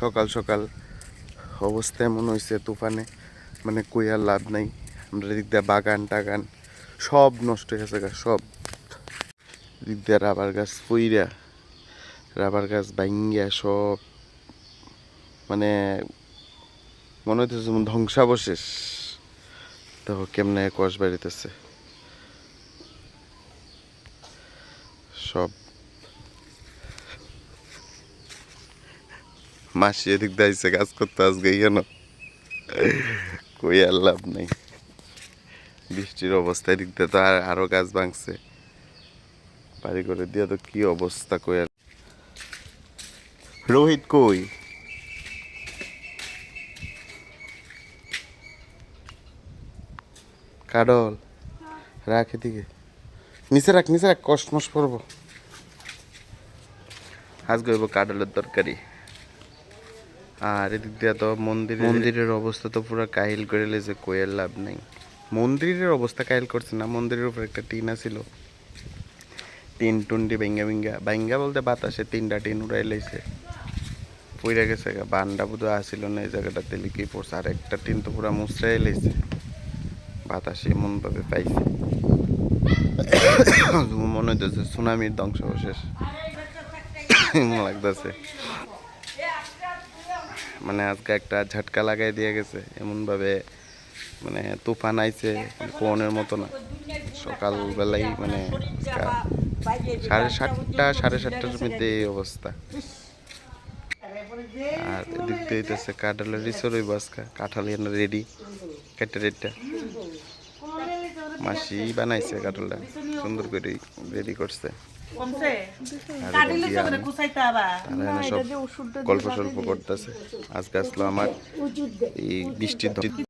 সকাল সকাল অবস্থা এমন হয়েছে তুফানে। মানে কই আর লাভ নাই। আমরা দিক দিয়ে বাগান টাগান সব নষ্ট হয়ে গেছে গাছ সব। দিক দিয়ে রাবার গাছ পইরা, রাবার গাছ ভাঙ্গিয়া সব। মানে মনে হইতেছে ধ্বংসাবশেষ। দেখো কেমনে কষ বাড়িতেছে সব মাসি এদিক দাইছে কাজ করতে আজকে কেন কই আর লাভ নেই। বৃষ্টির অবস্থা এদিক দিয়ে তো আর আরও গাছ ভাঙছে। বাড়ি করে দিয়ে তো কি অবস্থা কই আর রোহিত কই? কাডল, রাখ এদিকে। নিচে রাখ নিচে রাখ, কসমস পড়ব আজ গইব কাডলের তরকারি। আর এদিক দিয়ে তো মন্দির মন্দিরের অবস্থা তো পুরো কাহিল করে লেছে কোয়ের লাভ নেই। মন্দিরের অবস্থা কাহিল করছে না মন্দিরের উপর একটা টিন আছিল। টিন টুন্ডি ভেঙ্গা ভেঙ্গা ভেঙ্গা বলতে বাতাসে তিনটা টিন উড়াই লেছে। পইরা গেছে গা বান্ডা বুধ আসিল না এই জায়গাটাতে লিখেই পড়ছে আর একটা টিন তো পুরো মুসরাই লেছে। বাতাসে এমন ভাবে পাইছে। মনে হইতেছে সুনামির ধ্বংসাবশেষ। এমন লাগতেছে। মানে আজকে একটা ঝটকা লাগাই দিয়ে গেছে, এমনভাবে মানে তুফান আইছে কোনের মতো না। সকালবেলাই মানে সাড়ে সাতটা, সাড়ে সাতটার মধ্যে এই অবস্থা। আর এদিক দিয়ে হইতেছে কাঁঠালের রিসর ওই বাসকা কাঁঠাল এনে রেডি কেটে রেটটা মাসি বানাইছে কাঁঠালটা, সুন্দর করে রেডি করছে। কমছে? কাটিলে আবার গল্প সল্প করতেছে। আজকে আসলো আমার এই বৃষ্টির